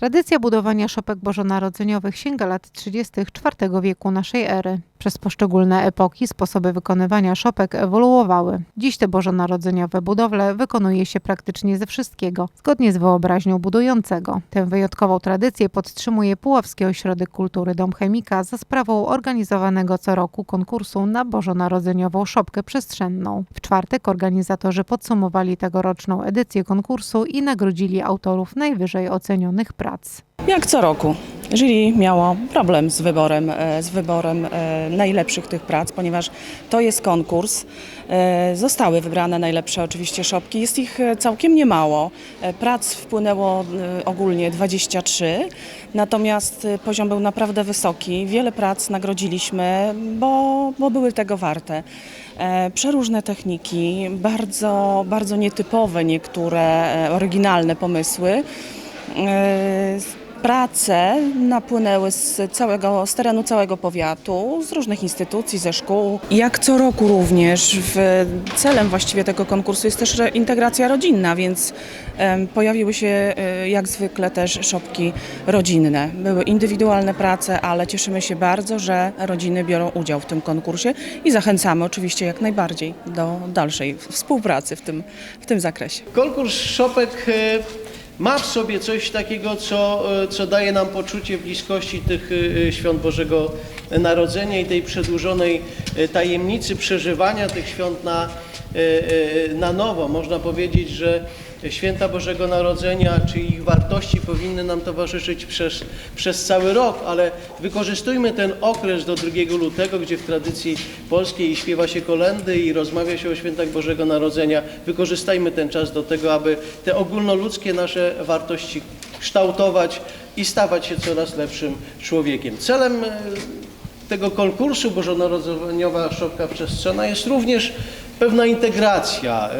Tradycja budowania szopek bożonarodzeniowych sięga lat 30. IV wieku naszej ery. Przez poszczególne epoki sposoby wykonywania szopek ewoluowały. Dziś te bożonarodzeniowe budowle wykonuje się praktycznie ze wszystkiego, zgodnie z wyobraźnią budującego. Tę wyjątkową tradycję podtrzymuje Puławski Ośrodek Kultury Dom Chemika za sprawą organizowanego co roku konkursu na bożonarodzeniową szopkę przestrzenną. W czwartek organizatorzy podsumowali tegoroczną edycję konkursu i nagrodzili autorów najwyżej ocenionych prac. Jak co roku. Jury miało problem z wyborem, e, z wyborem e, najlepszych tych prac, ponieważ to jest konkurs. E, Zostały wybrane najlepsze oczywiście szopki. Jest ich całkiem niemało. Prac wpłynęło ogólnie 23, natomiast poziom był naprawdę wysoki. Wiele prac nagrodziliśmy, bo, bo były tego warte. Przeróżne techniki, bardzo, bardzo nietypowe niektóre oryginalne pomysły. Prace napłynęły z, całego, z terenu całego powiatu, z różnych instytucji, ze szkół. Jak co roku również w, celem właściwie tego konkursu jest też integracja rodzinna, więc em, pojawiły się e, jak zwykle też szopki rodzinne. Były indywidualne prace, ale cieszymy się bardzo, że rodziny biorą udział w tym konkursie i zachęcamy oczywiście jak najbardziej do dalszej współpracy w tym, w tym zakresie. Konkurs szopek e, ma w sobie coś takiego, co, e, co daje nam poczucie bliskości tych e, świąt Bożego Narodzenia i tej przedłużonej e, tajemnicy przeżywania tych świąt na, e, e, na nowo. Można powiedzieć, że święta Bożego Narodzenia czy ich wartości powinny nam towarzyszyć przez, przez cały rok, ale wykorzystujmy ten okres do 2 lutego, gdzie w tradycji polskiej śpiewa się kolendy i rozmawia się o świętach Bożego Narodzenia. Wykorzystajmy ten czas do tego, aby te ogólnoludzkie nasze wartości kształtować i stawać się coraz lepszym człowiekiem. Celem tego konkursu Bożonarodzeniowa Szopka Przestrzena jest również pewna integracja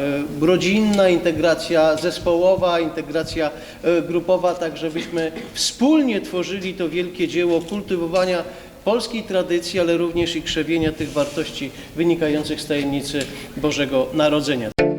e, rodzinna, integracja zespołowa, integracja e, grupowa, tak żebyśmy wspólnie tworzyli to wielkie dzieło kultywowania polskiej tradycji, ale również i krzewienia tych wartości wynikających z tajemnicy Bożego Narodzenia.